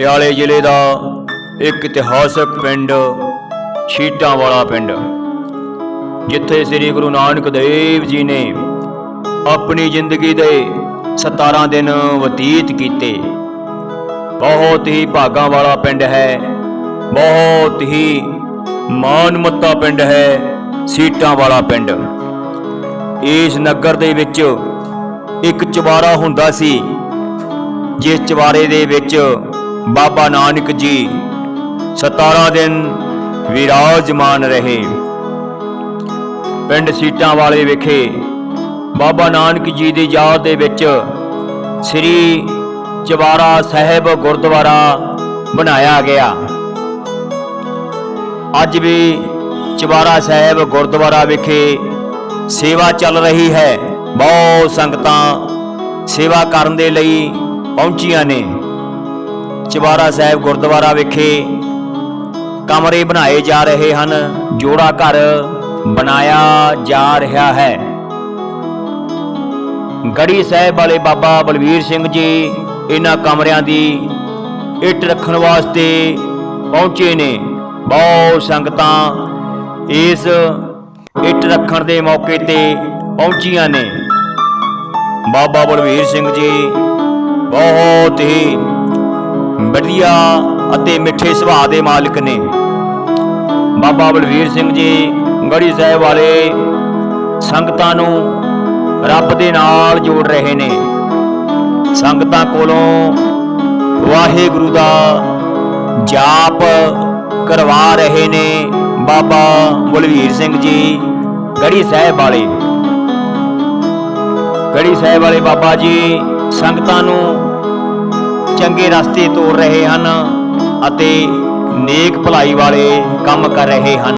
ਪਟਿਆਲੇ ਜ਼ਿਲ੍ਹੇ ਦਾ ਇੱਕ ਇਤਿਹਾਸਕ ਪਿੰਡ ਛੀਟਾਂ ਵਾਲਾ ਪਿੰਡ। ਜਿੱਥੇ ਸ੍ਰੀ ਗੁਰੂ ਨਾਨਕ ਦੇਵ ਜੀ ਨੇ ਆਪਣੀ ਜ਼ਿੰਦਗੀ ਦੇ 17 ਦਿਨ ਬਤੀਤ ਕੀਤੇ। ਬਹੁਤ ਹੀ ਭਾਗਾਂ ਵਾਲਾ ਪਿੰਡ ਹੈ, ਬਹੁਤ ਹੀ ਮਾਨਮੱਤਾ ਪਿੰਡ ਹੈ, ਸੀਟਾਂ ਵਾਲਾ ਪਿੰਡ। ਇਸ ਨਗਰ ਦੇ ਵਿੱਚ ਇੱਕ ਚਵਾਰਾ ਹੁੰਦਾ ਸੀ, ਜਿਸ ਚਵਾਰੇ ਦੇ ਵਿੱਚ ਬਾਬਾ ਨਾਨਕ ਜੀ 17 ਦਿਨ ਵਿਰਾਜਮਾਨ ਰਹੇ। ਪਿੰਡ ਸੀਟਾਂ ਵਾਲੇ ਵਿਖੇ ਬਾਬਾ ਨਾਨਕ ਜੀ ਦੀ ਯਾਦ ਦੇ ਵਿੱਚ ਸ੍ਰੀ ਚਵਾਰਾ ਸਾਹਿਬ ਗੁਰਦੁਆਰਾ ਬਣਾਇਆ ਗਿਆ। ਅੱਜ ਵੀ ਚਵਾਰਾ ਸਾਹਿਬ ਗੁਰਦੁਆਰਾ ਵਿਖੇ ਸੇਵਾ ਚੱਲ ਰਹੀ ਹੈ। ਬਹੁਤ ਸੰਗਤਾਂ ਸੇਵਾ ਕਰਨ ਦੇ ਲਈ ਪਹੁੰਚੀਆਂ ਨੇ। ਚਵਾਰਾ ਸਾਹਿਬ ਗੁਰਦੁਆਰਾ ਵਿਖੇ ਕਮਰੇ ਬਣਾਏ ਜਾ ਰਹੇ ਹਨ, ਜੋੜਾ ਘਰ ਬਣਾਇਆ ਜਾ ਰਿਹਾ ਹੈ। ਗੜੀ ਸਾਹਿਬ ਵਾਲੇ ਬਾਬਾ ਬਲਵੀਰ ਸਿੰਘ ਜੀ ਇਹਨਾਂ ਕਮਰਿਆਂ ਦੀ ਇੱਟ ਰੱਖਣ ਵਾਸਤੇ ਪਹੁੰਚੇ ਨੇ। ਬਹੁਤ ਸੰਗਤਾਂ ਇਸ ਇੱਟ ਰੱਖਣ ਦੇ ਮੌਕੇ ਤੇ ਪਹੁੰਚੀਆਂ ਨੇ। ਬਾਬਾ ਬਲਵੀਰ ਸਿੰਘ ਜੀ, ਬਹੁਤ ਹੀ ਵਧੀਆ ਅਤੇ ਮਿੱਠੇ ਸੁਭਾਅ ਦੇ ਮਾਲਕ ਨੇ। ਬਾਬਾ ਬਲਵੀਰ ਸਿੰਘ ਜੀ ਗੜੀ ਸਾਹਿਬ ਵਾਲੇ ਸੰਗਤਾਂ ਨੂੰ ਰੱਬ ਦੇ ਨਾਲ ਜੋੜ ਰਹੇ ਨੇ। ਸੰਗਤਾਂ ਕੋਲੋਂ ਵਾਹਿਗੁਰੂ ਦਾ ਜਾਪ ਕਰਵਾ ਰਹੇ ਨੇ ਬਾਬਾ ਬਲਵੀਰ ਸਿੰਘ ਜੀ, ਗੜੀ ਸਾਹਿਬ ਵਾਲੇ। ਗੜੀ ਸਾਹਿਬ ਵਾਲੇ ਬਾਬਾ ਜੀ, ਸੰਗਤਾਂ ਨੂੰ ਚੰਗੇ ਰਸਤੇ ਤੋਰ ਰਹੇ ਹਨ ਅਤੇ ਨੇਕ ਭਲਾਈ ਵਾਲੇ ਕੰਮ ਕਰ ਰਹੇ ਹਨ।